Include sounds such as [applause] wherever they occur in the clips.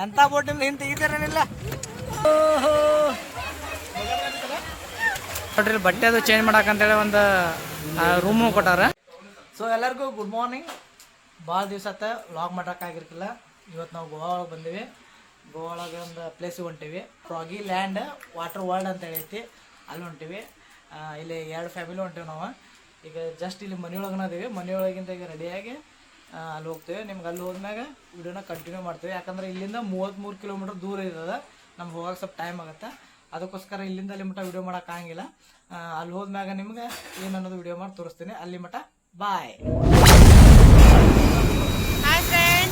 ಎಂತ ಬೋಟಿಂದ ಹಿಂದೆ ತೆಗಿತಾರೇನಿಲ್ಲ ನೋಡ್ರಿ ಬಟ್ಟೆ ಅದು ಚೇಂಜ್ ಮಾಡಕ್ಕಂತೇಳಿ ಒಂದು ರೂಮು ಕೊಟ್ಟಾರ. ಸೊ ಎಲ್ಲರಿಗೂ ಗುಡ್ ಮಾರ್ನಿಂಗ್ ಭಾಳ ದಿವಸ ಆತ ಲಾಗ್ ಮಾಡೋಕ್ಕಾಗಿರ್ಕಿಲ್ಲ ಇವತ್ತು ನಾವು ಗೋವಾ ಒಳಗೆ ಬಂದೀವಿ. ಗೋವಾ ಒಳಗೆ ಒಂದು ಪ್ಲೇಸಿಗೆ ಹೊಂಟೀವಿ. ಫ್ರಾಗಿ ಲ್ಯಾಂಡ್ ವಾಟರ್ ವರ್ಲ್ಡ್ ಅಂತ ಹೇಳೈತಿ. ಅಲ್ಲಿ ಹೊಂಟೀವಿ. ಇಲ್ಲಿ ಎರಡು ಫ್ಯಾಮಿಲಿ ಹೊಂಟೀವಿ ನಾವು. ಈಗ ಜಸ್ಟ್ ಇಲ್ಲಿ ಮನೆಯೊಳಗನ ಅದೀವಿ ಮನೆಯೊಳಗಿಂದ ಈಗ ರೆಡಿಯಾಗಿ ಅಲ್ಲಿ ಹೋಗ್ತೇವೆ. ನಿಮ್ಗೆ ಅಲ್ಲಿ ಹೋದ್ಮ್ಯಾಗ ವಿಡಿಯೋನ ಕಂಟಿನ್ಯೂ ಮಾಡ್ತೇವೆ. ಯಾಕಂದ್ರೆ ಇಲ್ಲಿಂದ ಮೂವತ್ತ್ಮೂರು ಕಿಲೋಮೀಟ್ರ್ ದೂರ ಇರ್ತದೆ. ನಮ್ಗೆ ಹೋಗಕ್ಕೆ ಸ್ವಲ್ಪ ಟೈಮ್ ಆಗುತ್ತೆ. ಅದಕ್ಕೋಸ್ಕರ ಇಲ್ಲಿಂದ ಅಲ್ಲಿ ಮಟ್ಟ ವಿಡಿಯೋ ಮಾಡೋಕ್ಕಾಗಿಲ್ಲ ಅಲ್ಲಿ ಹೋದ್ಮ್ಯಾಗ ನಿಮ್ಗೆ ಏನು ಅನ್ನೋದು ವಿಡಿಯೋ ಮಾಡಿ ತೋರಿಸ್ತೀನಿ. ಅಲ್ಲಿ ಮಟ್ಟ ಬಾಯ್ ಹಾಯ್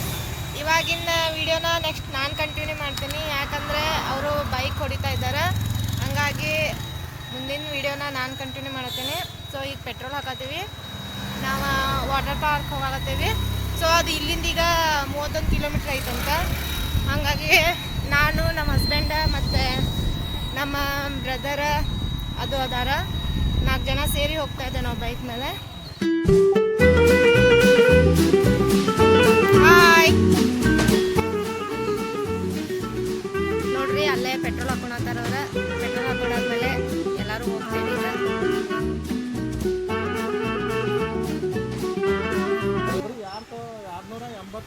ಇವಾಗಿನ ವಿಡಿಯೋನ ನೆಕ್ಸ್ಟ್ ನಾನು ಕಂಟಿನ್ಯೂ ಮಾಡ್ತೀನಿ. ಯಾಕಂದರೆ ಅವರು ಬೈಕ್ ಹೊಡಿತಾ ಇದ್ದಾರೆ. ಹಂಗಾಗಿ ಮುಂದಿನ ವಿಡಿಯೋನ ನಾನು ಕಂಟಿನ್ಯೂ ಮಾಡ್ತೀನಿ. ಸೊ ಈಗ ಪೆಟ್ರೋಲ್ ಹಾಕತ್ತೀವಿ. ನಾವು ವಾಟರ್ ಪಾರ್ಕ್ ಹೋಗಲತ್ತೇವೆ ಸೊ ಅದು ಇಲ್ಲಿಂದ ಈಗ ಮೂವತ್ತೊಂದು ಕಿಲೋಮೀಟ್ರ್ ಐತಂತ ಹಾಗಾಗಿ ನಾನು ನಮ್ಮ ಹಸ್ಬೆಂಡ ಮತ್ತು ನಮ್ಮ ಬ್ರದರ ಅದು ಅದಾರ. ನಾಲ್ಕು ಜನ ಸೇರಿ ಹೋಗ್ತಾ ಇದ್ದೆ ನಾವು ಬೈಕ್ ಮೇಲೆ.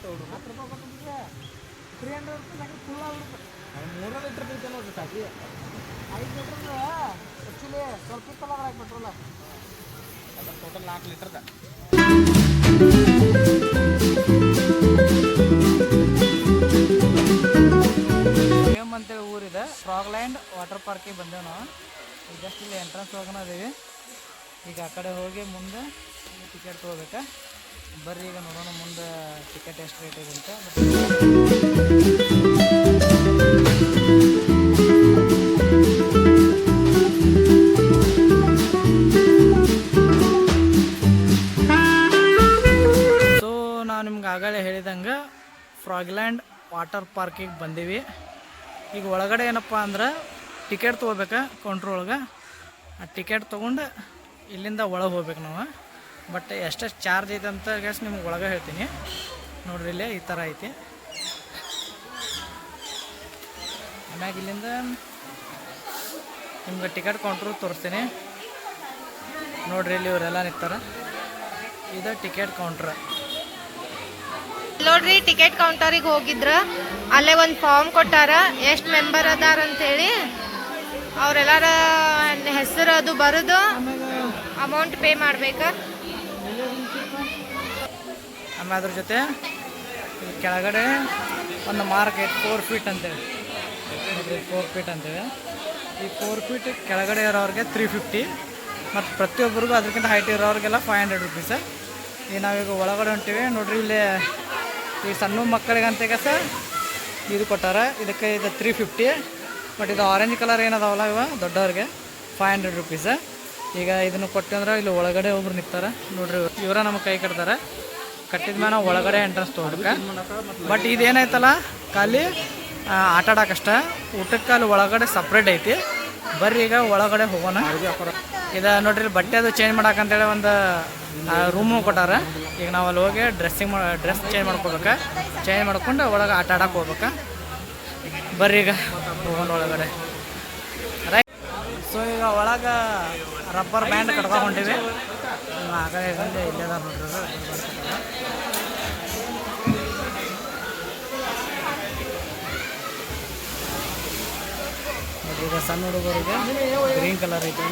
ಎಂಬತ್ತೇಳು ಹತ್ತು ರೂಪಾಯಿ ಕೊಟ್ಟಿದ್ರೆ ತ್ರೀ ಹಂಡ್ರೆಡ್ ರುಪೀಸ್ ಫುಲ್ ಆಗ್ಬಿಡುತ್ತೆ. ಮೂರು ಲೀಟ್ರ್ ಬೀಳ್ತೆ ನೋಡ್ರಿ ಸಾಕಿ ಐದು ಲೀಟ್ರ್ ಆ್ಯಕ್ಚುಲಿ ಸ್ವಲ್ಪ ಇತ್ತಲ್ಲ ಅದ್ರಾಗ ಪೆಟ್ರೋಲ್ ಅದ್ರ ಟೋಟಲ್ ನಾಲ್ಕು ಲೀಟ್ರದ ಏಮ್ ಅಂತೇಳಿ ಊರಿದೆ. ಫ್ರಾಗ್ಲ್ಯಾಂಡ್ ವಾಟರ್ ಪಾರ್ಕಿಗೆ ಬಂದೇವು ನಾವು. ಜಸ್ಟ್ ಇಲ್ಲಿ ಎಂಟ್ರೆನ್ಸ್ ಒಳಗನ ಅದೀವಿ ಈಗ ಆ ಕಡೆ ಹೋಗಿ ಮುಂದೆ ಟಿಕೆಟ್ ತೊಗೋಬೇಕಾ? ಬರ್ರಿ, ಈಗ ನೋಡೋಣ ಮುಂದೆ ಟಿಕೆಟ್ ಎಷ್ಟು ರೇಟ್ ಇದೆ ಅಂತ. ಸೊ ನಾವು ನಿಮ್ಗೆ ಆಗಲೇ ಹೇಳಿದಂಗೆ ಫ್ರಾಗ್ಲ್ಯಾಂಡ್ ವಾಟರ್ ಪಾರ್ಕಿಗೆ ಬಂದೀವಿ. ಈಗ ಒಳಗಡೆ ಏನಪ್ಪ ಅಂದ್ರೆ ಟಿಕೆಟ್ ತೊಗೋಬೇಕಾ ಕೌಂಟ್ರ್ ಒಳಗೆ ಆ ಟಿಕೆಟ್ ತೊಗೊಂಡು ಇಲ್ಲಿಂದ ಒಳಗೆ ಹೋಗ್ಬೇಕು ನಾವು. ಬಟ್ ಎಷ್ಟೆಷ್ಟು ಚಾರ್ಜ್ ಐತೆ ಅಂತ ಗ್ಯಾಸ್ ನಿಮ್ಗೆ ಒಳಗೆ ಹೇಳ್ತೀನಿ. ನೋಡ್ರಿ ಇಲ್ಲೇ ಈ ಥರ ಐತಿ. ಆಮ್ಯಾಗ ಇಲ್ಲಿಂದ ನಿಮ್ಗೆ ಟಿಕೆಟ್ ಕೌಂಟ್ರು ತೋರಿಸ್ತೀನಿ. ನೋಡ್ರಿ ಇಲ್ಲಿ ಇವರೆಲ್ಲ ನಿಂತಾರ. ಇದು ಟಿಕೆಟ್ ಕೌಂಟ್ರ್ ನೋಡ್ರಿ ಟಿಕೆಟ್ ಕೌಂಟರಿಗೆ ಹೋಗಿದ್ರ ಅಲ್ಲೇ ಒಂದು ಫಾರ್ಮ್ ಕೊಟ್ಟಾರ ಎಷ್ಟು ಮೆಂಬರ್ ಅದಾರ ಅಂತೇಳಿ. ಅವರೆಲ್ಲರ ಹೆಸರು ಅದು ಬರೋದು ಅಮೌಂಟ್ ಪೇ ಮಾಡ್ಬೇಕು. ಆಮೇಲೆ ಅದ್ರ ಜೊತೆ ಕೆಳಗಡೆ ಒಂದು ಮಾರ್ಕ್ ಐತೆ ಫೋರ್ ಫೀಟ್ ಅಂತೇಳಿ. ಫೋರ್ ಫೀಟ್ ಅಂತೇಳಿ. ಈ ಫೋರ್ ಫೀಟ್ ಕೆಳಗಡೆ ಇರೋರಿಗೆ ತ್ರೀ ಫಿಫ್ಟಿ ಮತ್ತು ಪ್ರತಿಯೊಬ್ಬರಿಗೂ ಅದಕ್ಕಿಂತ ಹೈಟ್ ಇರೋರಿಗೆಲ್ಲ ಫೈವ್ ಹಂಡ್ರೆಡ್ ರುಪೀಸ್ ಈಗ ನಾವೀಗ ಒಳಗಡೆ ಹೊಂಟೀವಿ, ನೋಡಿರಿ ಇಲ್ಲಿ ಈ ಸಣ್ಣ ಮಕ್ಕಳಿಗಂತೆಗೆ ಸರ್ ಇದು ಕೊಟ್ಟಾರ. ಇದಕ್ಕೆ ಇದು ತ್ರೀ ಫಿಫ್ಟಿ ಬಟ್ ಇದು ಆರೆಂಜ್ ಕಲರ್ ಏನದಾವಲ್ಲ ಇವ, ದೊಡ್ಡವ್ರಿಗೆ ಫೈವ್ ಹಂಡ್ರೆಡ್ ರುಪೀಸ್ ಈಗ ಇದನ್ನು ಕೊಟ್ಟು ಅಂದ್ರೆ ಇಲ್ಲಿ ಒಳಗಡೆ ಒಬ್ರು ನಿಂತಾರೆ. ನೋಡ್ರಿ ಇವರ ನಮ್ಮ ಕೈ ಕಟ್ತಾರೆ ಕಟ್ಟಿದ ಮೇಲೆ ಒಳಗಡೆ ಎಂಟ್ರೆನ್ಸ್ ತೊಗೊಳಕ್ಕೆ ಬಟ್ ಇದೇನೈತಲ್ಲ ಖಾಲಿ ಆಟ ಆಡೋಕಷ್ಟೇ. ಊಟಕ್ಕೆ ಅಲ್ಲಿ ಒಳಗಡೆ ಸಪ್ರೇಟ್ ಐತಿ. ಬರ್ರಿ ಈಗ ಒಳಗಡೆ ಹೋಗೋಣ. ಇದು ನೋಡ್ರಿ ಬಟ್ಟೆ ಅದು ಚೇಂಜ್ ಮಾಡಕ್ಕಂತೇಳಿ ಒಂದು ರೂಮು ಕೊಟ್ಟಾರ. ಈಗ ನಾವು ಅಲ್ಲಿ ಹೋಗಿ ಡ್ರೆಸ್ಸಿಂಗ್ ಡ್ರೆಸ್ ಚೇಂಜ್ ಮಾಡ್ಕೋಬೇಕು. ಚೇಂಜ್ ಮಾಡ್ಕೊಂಡು ಒಳಗೆ ಆಟ ಆಡಕ್ಕೆ ಹೋಗ್ಬೇಕು. ಬರ್ರಿ ಈಗ ಹೋಗೋಣ ಒಳಗಡೆ. ರೈಟ್ ಸೊ ಈಗ ಒಳಗೆ ರಬ್ಬರ್ ಬ್ಯಾಂಡ್ ಕಟ್ಕೊಂಡು ಹೊಂಟಿವಿ ಆಗ ಇಲ್ಲೇ ಇಲ್ಲೇ ಅದಾರ ನೋಡ್ರಿ ಅದು. ನೋಡ್ರಿ ಈಗ ಸಣ್ಣ ಹುಡುಗರಿಗೆ ಗ್ರೀನ್ ಕಲರ್ ಐತೆ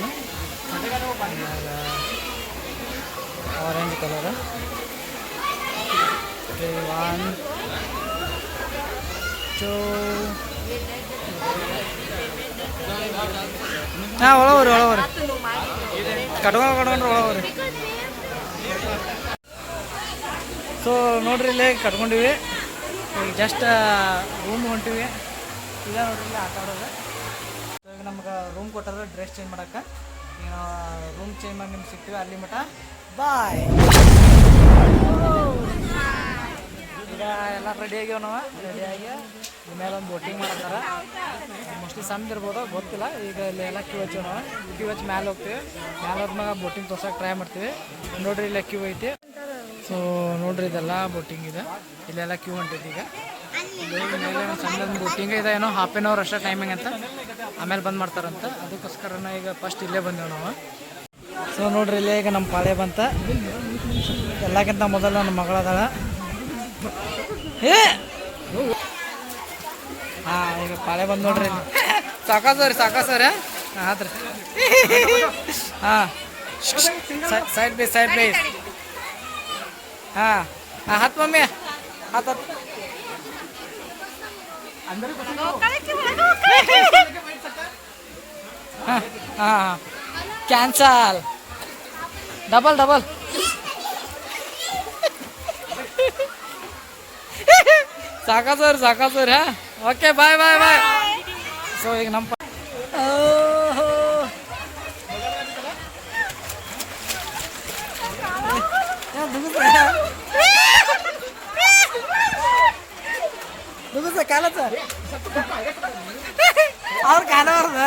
ಆರೆಂಜ್ ಕಲರ್. ಒನ್ ಟೂ ಹಾಂ ಒಳವರು ಒಳವ್ರಿ ಕಟ್ಕೊಂಡು ಕಟ್ಕೊಂಡ್ರೆ ಒಳಗೆ ಸೊ ನೋಡ್ರಿ ಇಲ್ಲೇ ಕಟ್ಕೊಂಡಿವಿ. ಈಗ ಜಸ್ಟ್ ರೂಮ್ ಹೊಂಟಿವಿ. ಇಲ್ಲ ನೋಡ್ರಿ ಇಲ್ಲಿ ಆಟ ಆಡೋದು. ಈಗ ನಮ್ಗೆ ರೂಮ್ ಕೊಟ್ಟಾರ ಡ್ರೆಸ್ ಚೇಂಜ್ ಮಾಡಕ್ಕೆ. ಈಗ ರೂಮ್ ಚೇಂಜ್ ಮಾಡಿ ನಿಮ್ಗೆ ಸಿಗ್ತೀವಿ ಅಲ್ಲಿ ಮಟ ಬಾಯ್ ಈಗ ಎಲ್ಲ ರೆಡಿ ಆಗ್ಯಾವ ನಾವು. ರೆಡಿ ಆಗಿ ಮೇಲೆ ಒಂದು ಬೋಟಿಂಗ್ ಮಾಡ್ತಾರ ಮೋಸ್ಟ್ಲಿ ಸಣ್ಣ ಇರ್ಬೋದು, ಗೊತ್ತಿಲ್ಲ. ಈಗ ಇಲ್ಲಿ ಎಲ್ಲ ಕ್ಯೂ ಹಚ್ಚು ನಾವು. ಕ್ಯೂ ಹಚ್ಚಿ ಮ್ಯಾಲೆ ಹೋಗ್ತೀವಿ. ಮ್ಯಾಲೆ ಹೋದ್ಮ್ಯಾಗ ಬೋಟಿಂಗ್ ತೋರ್ಸಕ್ಕೆ ಟ್ರೈ ಮಾಡ್ತೀವಿ. ನೋಡ್ರಿ ಇಲ್ಲೇ ಕ್ಯೂ ಐತಿ. ಸೊ ನೋಡ್ರಿ ಇದೆಲ್ಲ ಬೋಟಿಂಗ್ ಇದೆ. ಇಲ್ಲೆಲ್ಲ ಕ್ಯೂ ಹೊಂಟೈತಿ ಈಗ. ಸಣ್ಣ ಬೋಟಿಂಗ್ ಇದೆ. ಏನೋ ಹಾಫ್ ಆನ್ ಅವರ್ ಅಷ್ಟೇ ಟೈಮಿಂಗ್ ಅಂತ. ಆಮೇಲೆ ಬಂದ್ ಮಾಡ್ತಾರಂತ. ಅದಕ್ಕೋಸ್ಕರ ಈಗ ಫಸ್ಟ್ ಇಲ್ಲೇ ಬಂದೇವು ನಾವು. ಸೊ ನೋಡ್ರಿ ಇಲ್ಲೇ ಈಗ ನಮ್ಮ ಪಾಳೆ ಬಂತ. ಎಲ್ಲಕ್ಕಿಂತ ಮೊದಲು ನನ್ನ ಮಗಳದಾಳ. ಹಾ ಈಗ ಪಾಳೆ ಬಂದು ನೋಡ್ರಿ ಇಲ್ಲಿ ಸಾಕಾಸವ್ರಿ ಸಾಕಾಸವ್ರಿ ಹಾಂ ಆತ್ರಿ ಹಾಂ ಸೈಡ್ ಬೇಸ್ ಸೈಡ್ ಬೇಸ್ ಹಾಂ ಹಾಂ ಹತ್ತು ಮಮ್ಮಿ ಹತ್ತು ಹತ್ತು ಹಾಂ ಹಾಂ ಕ್ಯಾನ್ಸಲ್ ಡಬಲ್ ಡಬಲ್ ಸಾಕಾಸವ್ರಿ ಸಾಕಾಸವ್ರಿ ಹಾಂ ಓಕೆ ಬಾಯ್ ಬಾಯ್ ಬಾಯ್ ಸೊ ಈಗ ನಮ್ಮ ಪ- ಓಹೋ. ಏ, ದುಗುಸ. ದುಗುಸ ಕಾಲತ್ತ ಅವ್ರ ಕಾಣಬಾರ್ದ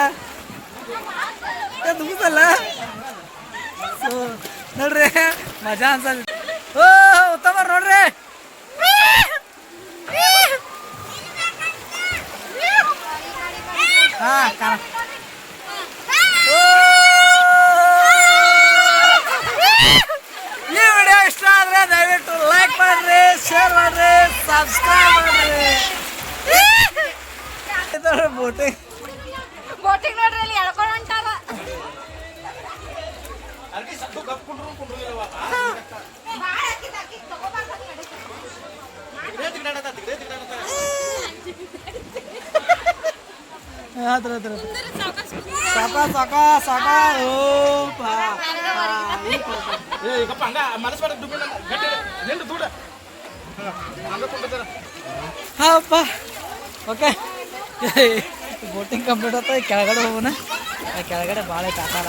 ಏ ದುಗುಸಲ್ಲ ಸೊ ನೋಡ್ರಿ ಮಜಾ ಅನ್ಸಲ್ ಓ ಉತ್ತಮ ನೋಡ್ರಿ ಹಾ ಕಾಣ ಓ! ಈ ವಿಡಿಯೋ ಇಷ್ಟ ಆದ್ರೆ ದಯವಿಟ್ಟು ಲೈಕ್ ಮಾಡ್ರಿ ಶೇರ್ ಮಾಡ್ರಿ ಸಬ್ಸ್ಕ್ರೈಬ್ ಮಾಡ್ರಿ ಬೋಟಿಂಗ್ ಬೋಟಿಂಗ್ ನೋಡ್ರಿ ಅಲ್ಲಿ ಎಳ್ಕೊಂಡು ಹೊಂಟಾರ ಹತ್ರ ಹತ್ರ ಸಾಕ ಕೊಂಡಿದ್ದಾರ ಓಕೆ ಬೋಟಿಂಗ್ ಕಂಪ್ಲೀಟ್ ಆಯ್ತು ಕೆಳಗಡೆ ಹೋಗೋಣ ಕೆಳಗಡೆ ಭಾಳ ಕಾಕಾರ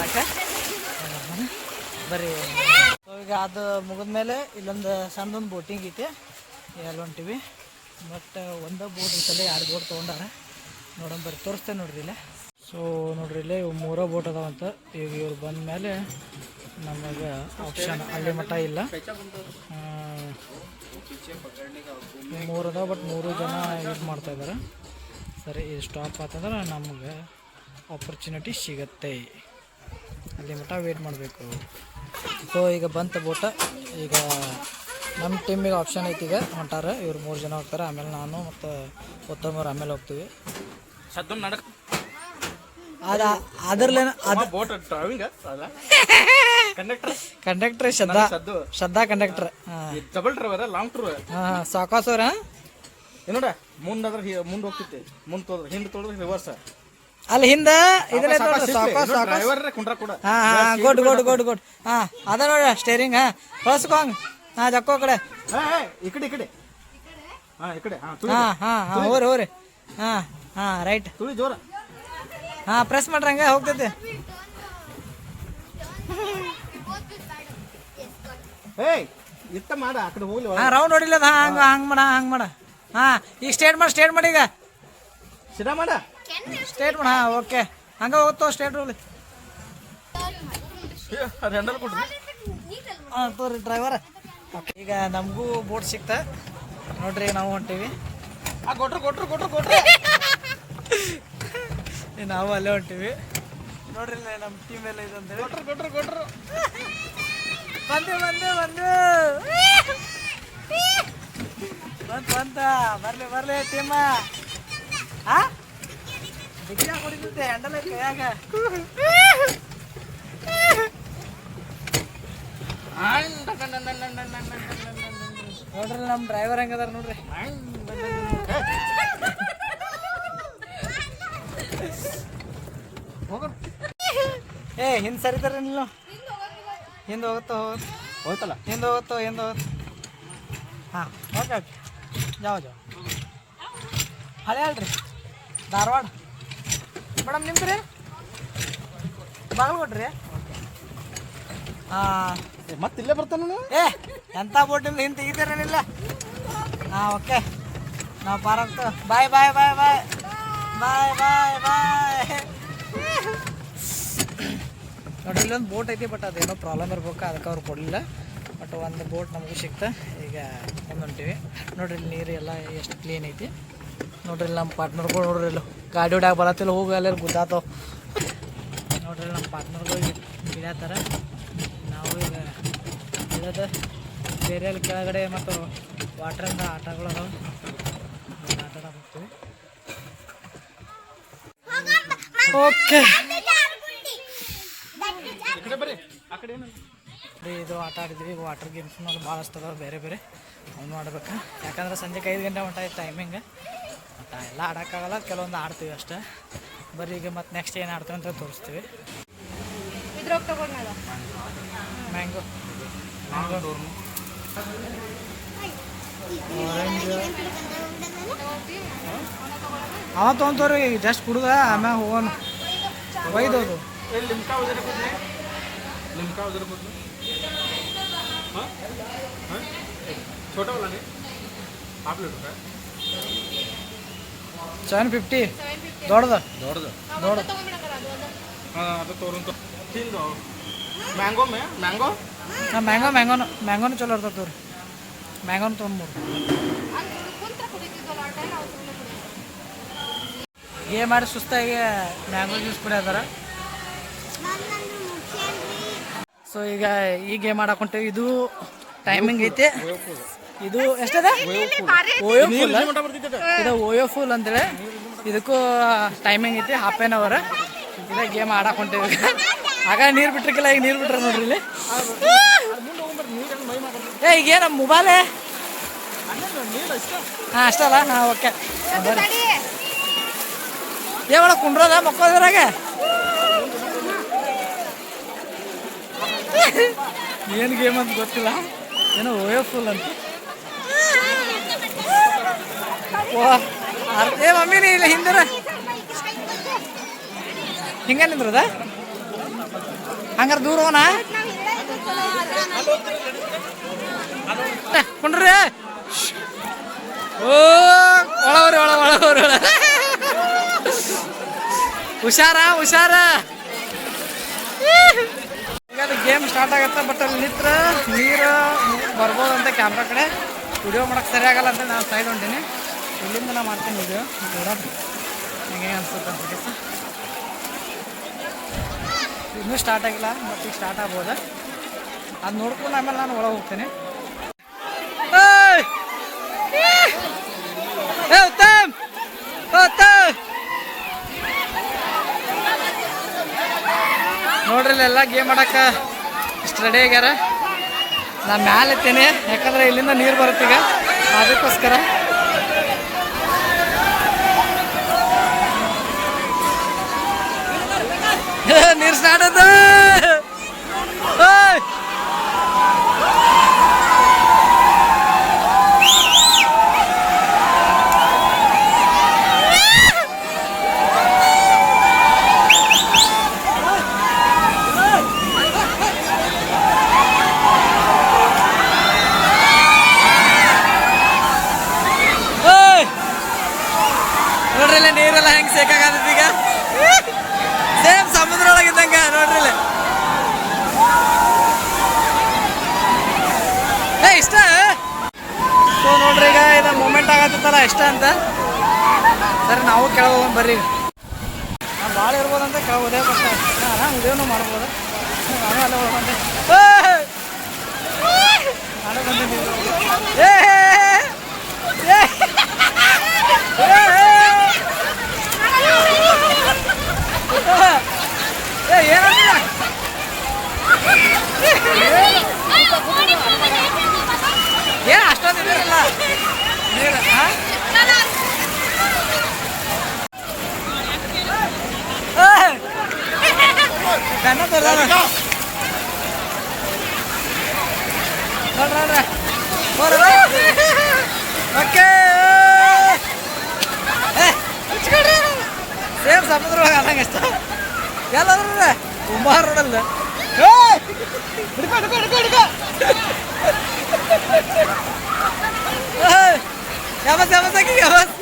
ಬರ್ರಿ So, ಈಗ ಅದು ಮುಗಿದ್ಮೇಲೆ ಇಲ್ಲೊಂದು ಸಣ್ಣದೊಂದು ಬೋಟಿಂಗ್ ಐತೆ ಎಲ್ಲ ಹೊಂಟಿವಿ ಬಟ್ ಒಂದೇ ಬೋಟ್ ಇತ್ತಲ್ಲ ಎರಡು ಬೋಟ್ ತೊಗೊಂಡಾರ. ನೋಡೋಣ ಬರ್ರಿ ತೋರಿಸ್ತೇನೆ ನೋಡ್ರಿ ಇಲ್ಲೇ. ಸೊ ನೋಡ್ರಿ, ಇಲ್ಲೇ ಇವು ಮೂರ ಬೋಟ್ ಅದಾವಂತ ಈಗ ಇವ್ರು ಬಂದ ಮೇಲೆ ನಮಗೆ ಆಪ್ಷನ್ ಅಲ್ಲಿ ಮಠ ಇಲ್ಲ. ಮೂರು ಅದಾವ ಬಟ್ ಮೂರು ಜನ ಯೂಸ್ ಮಾಡ್ತಾ ಇದ್ದಾರೆ ಸರಿ, ಇದು ಸ್ಟಾಪ್ ಆತಂದ್ರೆ ನಮಗೆ ಆಪರ್ಚುನಿಟಿ ಸಿಗತ್ತೆ. ಅಲ್ಲಿ ಮಠ ವೇಟ್ ಮಾಡಬೇಕು. ಸೊ ಈಗ ಬಂತ ಬೋಟ ಈಗ ನಮ್ಮ ಟೀಮಿಗೆ ಆಪ್ಷನ್ ಐತಿ ಈಗ ಹೊಂಟಾರ ಇವ್ರು ಮೂರು ಜನ ಹೋಗ್ತಾರೆ. ಆಮೇಲೆ ನಾನು ಮತ್ತು ಕೊತ್ತಂಬರು ಆಮೇಲೆ ಹೋಗ್ತೀವಿ. ಸದ್ದು ನಡಕ್ ಅದ ಅದ್ರಲ್ಲೇನ ಅದು boat driving conductor conductor Shraddha ಸದ್ದು ಶ್ರದ್ಧಾ. ಕಂಡಕ್ಟರ್. ಹಾಂ. ಡಬಲ್ ಡ್ರೈವರ್ ಲಾಂಗ್ ಟೂರ್ ಹಾಂ ಸಾಕಾಸವ್ರ ಏನೋಡ ಮುಂದಾದ್ರೆ ಮುಂದೆ ಹೋಗ್ತಿತ್ತು ಮುಂದೆ ತೋದ್ರೆ ಹಿಂದೆ ತೋದ್ರೆ ರಿವರ್ಸ್ ಅಲ್ಲಿ ಹಿಂದ ಇದನ್ನೇ ಸಾಕಾಸ್ ಸಾಕಾಸ್ ಡ್ರೈವರ್ ಕುಂಡ್ರ ಕೂಡ. ಹಾ ಹಾ ಗುಡ್ ಗುಡ್ ಗುಡ್ ಗುಡ್. ಹಾ ಅದ ನೋಡ ಸ್ಟೇರಿಂಗ್ ಹಾ. ಹೊಸ್ಕೋಂಗ್ ಹಾ ಜಕ್ಕೋ ಕಡೆ. ಏ, ಈ ಕಡೆ ಈ ಕಡೆ. ಹಾ ಈ ಕಡೆ ಹಾ ಹಾ ಹಾ ಹಾ ಹೋರಿ ಹೋರಿ. ಹಾ ಹಾ ರೈಟ್. ತುಳಿ ಜೋರ. ಹಾ ಪ್ರೆಸ್ ಮಾಡ್ರಿ ಹಂಗೆ ಹೋಗ್ತೈತಿ ಏಯ್ ಇತ್ತ ಮಾಡ ಆ ಕಡೆ ಹೋಗ್ಲಿ ಹಾ ರೌಂಡ್ ಹೊಡಿಲ್ಲ ಹಂಗ ಹಂಗ್ ಮಾಡ ಹಂಗ್ ಮಾಡ. ಹಾ ಈಗ ಸ್ಟೇಟ್ ಮಾಡಿ ಸ್ಟೇಟ್ ಮಾಡಿ ಈಗ. ಸಿಡ ಮಾಡ. ಸ್ಟೇಟ್ ಮಾಡ ಹಾ ಓಕೆ ಹಂಗ ಹೋಗ್ತೋ ಸ್ಟೇಟ್ ಹೋಗ್ಲಿ ಹ್ಯಾಂಡಲ್ ಕೊಡ್ರಿ ಹಾ ತೋರಿ ಡ್ರೈವರ್ ಈಗ ನಮಗೂ ಬೋಟ್ ಸಿಕ್ತ. ನೋಡ್ರಿ ನಾವು ಹೊಂಟೀವಿ. ಕೊಟ್ರು ಕೊಟ್ರು ಕೊಟ್ರು ಕೊಟ್ರು. ನಾವು ಅಲ್ಲೇ ಹೊಂಟೀವಿ. ನೋಡ್ರಿ ನಮ್ಮ ಟೀಮ್ ಎಲ್ಲ ಇದೆ ಅಂತೇಳಿ. ಕೊಟ್ರು ಕೊಟ್ರು ಕೊಟ್ರು. ಬಂದೆ ಬಂದೆ ಬಂದು. ಬಂತ ಬಂತ ಬರ್ಲಿ ಬರ್ಲಿ ಟೀಮ ಆ? ಡಿಗ್ರಿ ಹೊಡಿತೈತೆ ಹ್ಯಾಂಡಲ್ ಕೈಯಾಗ ನೋಡ್ರಿ ನಮ್ಮ ಡ್ರೈವರ್ ಹೆಂಗದಾರ ನೋಡ್ರಿ. ಏ ಹಿಂದ್ ಸರಿತಾರ ನೀನು ಹಿಂದೆ ಹೋಗುತ್ತೋ ಹೋಯ್ತಲ್ಲ? ಹಿಂದೆ ಹೋಗುತ್ತೋ ಹಿಂದೆ ಹೋಗುತ್ತೆ. ಹಾಂ ಓಕೆ ಓಕೆ. ಜಾವ ಜಾವ. ಹಳೆ ಅಲ್ರಿ? ಧಾರವಾಡ? ಮೇಡಮ್ ನಿಮ್ದು ರೀ ಬಾಗಲಕೋಟ್ರಿ? ಹಾಂ. ಮತ್ತೆ ಇಲ್ಲೇ ಬರ್ತಾನ ಏ ಎಂಥ ಬೋಟಿಂದ ಹಿಂದೆ ತೆಗಿತಾರೇನಿಲ್ಲ ಹಾಂ ಓಕೆ. ನಾವು ಪಾರಂತ ಬಾಯ್ ಬಾಯ್ ಬಾಯ್ ಬಾಯ್. ಬಾಯ್ ಬಾಯ್ ಬಾಯ್. ನೋಡ್ರಿ ಇಲ್ಲೊಂದು ಬೋಟ್ ಐತಿ ಬಟ್ ಅದೇನೋ ಪ್ರಾಬ್ಲಮ್ ಇರ್ಬೇಕು ಅದಕ್ಕೆ ಅವ್ರು ಕೊಡಲಿಲ್ಲ. ಬಟ್ ಒಂದು ಬೋಟ್ ನಮಗೂ ಸಿಕ್ತ. ಈಗ ಒಂದು ಹೊಂಟಿವಿ ನೋಡ್ರಿ ಇಲ್ಲಿ ನೀರು ಎಲ್ಲ ಎಷ್ಟು ಕ್ಲೀನ್ ಐತಿ. ನೋಡ್ರಿ ಇಲ್ಲಿ ನಮ್ಮ ಪಾರ್ಟ್ನರ್ಗಳು ನೋಡ್ರಿ ಇಲ್ಲ ಗಾಡಿ ಹೊಡ್ಯಾಗ ಬರತ್ತಿಲ್ಲ. ಹೋಗಿ ಅಲ್ಲಿ ಗುದ್ದಾತವ. ನೋಡ್ರಿ ನಮ್ಮ ಪಾರ್ಟ್ನರ್ಗಳು ಇಳ್ಯಾತಾರ ನಾವು ಈಗ ಇಳದ ಬೇರೆ ಅಲ್ಲಿ ಕೆಳಗಡೆ ಮತ್ತು ವಾಟ್ರಿಂದ ಆಟಗಳು ಅದಾವ. ಆಟ ಓಕೆ ಈ ಕಡೆ ಬರ್ರಿ ಆ ಕಡೆ ಏನು ರೀ ಇದು ಆಟ ಆಡಿದ್ವಿ ವಾಟರ್ ಗೇಮ್ಸ್ ಭಾಳ ಅಷ್ಟದ ಬೇರೆ ಬೇರೆ. ಅವನು ಆಡ್ಬೇಕು. ಯಾಕಂದ್ರೆ ಸಂಜೆಗೆ ಐದು ಗಂಟೆ ಮಟ್ಟ ಐತೆ ಟೈಮಿಂಗ್ ಮತ್ತು ಎಲ್ಲ ಆಡೋಕ್ಕಾಗಲ್ಲ ಕೆಲವೊಂದು ಆಡ್ತೀವಿ ಅಷ್ಟೇ. ಬರೀ ಈಗ ಮತ್ತೆ ನೆಕ್ಸ್ಟ್ ಏನು ಆಡ್ತೀವಿ ಅಂತ ತೋರಿಸ್ತೀವಿ. ಮ್ಯಾಂಗೋ ಮ್ಯಾಂಗೋ ಆರೆಂಜ್ ಅವ ತೊಗೊಂತವ್ರಿ ಜಸ್ಟ್ ಕುಡ್ದ ಆಮ್ಯಾಗ ಹೋಗೋಣ. ಒಯ್ದೋದು लिमका नेमका वगैरे हाँ? छोटा वाला नहीं? आप ले लो क्या? Seven fifty. दौड़ दा। दौड़ दा। दौड़। दा हाँ, हाँ तो तोरुं तो। चिल दो। मैंगो में? मैंगो? हाँ मैंगो मैंगो ना मैंगो ना चल रहा था तोर मैंगो ना तो हम बोल ये हमारे सुस्ता है क्या मैंगो जूस पड़ा था रा ಸೊ ಈಗ ಈ ಗೇಮ್ ಆಡಕೊಂತೀವಿ ಇದು ಟೈಮಿಂಗ್ ಐತೆ. ಇದು ಎಷ್ಟದ? ಓಯೋ ಫುಲ್ ಇದು ಓಯೋ ಫುಲ್ ಅಂತೇಳಿ ಇದಕ್ಕೂ ಟೈಮಿಂಗ್ ಐತಿ ಹಾಫ್ ಆನ್ ಅವರ್ ಇದ ಗೇಮ್ ಆಡಕೊಂತೀವಿ. ಆಗ ನೀರು ಬಿಟ್ಟಿರ್ಕಿಲ್ಲ ಈಗ ನೀರು ಬಿಟ್ರೆ ನೋಡ್ರಿ ಇಲ್ಲಿ. ಏ ಈಗೇನ ಮೊಬೈಲೇ ಹಾಂ ಅಷ್ಟಲ್ಲ ಹಾ ಓಕೆ ಏವಳ ಏ ಒಳಗೆ ಕುಂಡ್ರದ ಮಕ್ಕೋದ್ರಾಗ ಏನು ಗೇಮ್ ಅಂತ ಗೊತ್ತಿಲ್ಲ. ಏನೋ ಓಯೋ ಫುಲ್ ಅಂತ. ಏ, ಮಮ್ಮಿ, ನೀ ಇಲ್ಲ ಹಿಂದಿರ. ಹಿಂಗ ನಿಂದ್ರದ? ಹಂಗಾರ ದೂರ ಹೋನ ಕುಂಡ್ರಿ. ಓ, ಒಳವ್ರಿ, ಒಳ ಒಳವ್ರಿ, ಒಳ ಹುಷಾರ ಹುಷಾರ. ಅದು ಗೇಮ್ ಸ್ಟಾರ್ಟ್ ಆಗತ್ತೆ ಬಟ್ ಅಲ್ಲಿ ನಿತ್ರ ನೀರು ಅಂತ ಕ್ಯಾಮ್ರಾ ಕಡೆ. ವಿಡಿಯೋ ಮಾಡೋಕೆ ಸರಿ ಆಗಲ್ಲ ಅಂತ ನಾನು ಸೈಡ್ ಹೊಂಟೀನಿ. ಇಲ್ಲಿಂದ ನಾ ಮಾಡ್ತೀನಿ ವಿಡಿಯೋ ನೋಡೋಣ. ನನಗೆ ಅನ್ಸುತ್ತೆ ಅಂತ ಕೆಲಸ ಇನ್ನೂ ಸ್ಟಾರ್ಟ್ ಆಗಿಲ್ಲ ಬಟ್ ಈಗ ಸ್ಟಾರ್ಟ್ ಆಗ್ಬೋದು. ಅದು ನೋಡ್ಕೊಂಡು ಆಮೇಲೆ ನಾನು ಒಳಗೆ ಹೋಗ್ತೀನಿ! ಏ ಉತ್ತಮ್! ಉತ್ತಮ್! ನೋಡ್ರಿ ಇಲ್ಲೆಲ್ಲ ಗೇಮ್ ಆಡಕ್ಕೆ ಇಷ್ಟು ರೆಡಿ ಆಗ್ಯಾರ. ನಾ ಮ್ಯಾಲೆ ಯಾಕಂದ್ರೆ ಇಲ್ಲಿಂದ ನೀರು ಈಗ. ಅದಕ್ಕೋಸ್ಕರ. [laughs] ನೀರು ಸ್ಟಾರ್ಟ್ ಅದ ಓಯ್! ಓಯ್! ನೋಡ್ರಿ ಇಲ್ಲಿ ನೀರೆಲ್ಲ ಹೆಂಗ್ ಸೇಕಾಗತ್ತದ ಈಗ ಸೇಮ್ ಸಮುದ್ರ ಒಳಗಿದ್ದಂಗ ನೋಡ್ರಿ ಇಲ್ಲಿ ಏ ಇಷ್ಟ ಸೊ ನೋಡ್ರಿ ಈಗ ಇದು ಆಗತ್ತಲ್ಲ ಇಷ್ಟ ಅಂತ. ಸರಿ, ನಾವು ಕೆಳಗೆ ಹೋಗೋಣ ಬರ್ರಿ. ನಾವು ಭಾಳ ಇರ್ಬೋದಂತ ಕೆಳಗೆ ಬಟ್ ಆರಾಮ್ ಉದಯನೂ ನಾನು ಅಲ್ಲೇ ಏ! അവിടല്ലേ ഞാൻ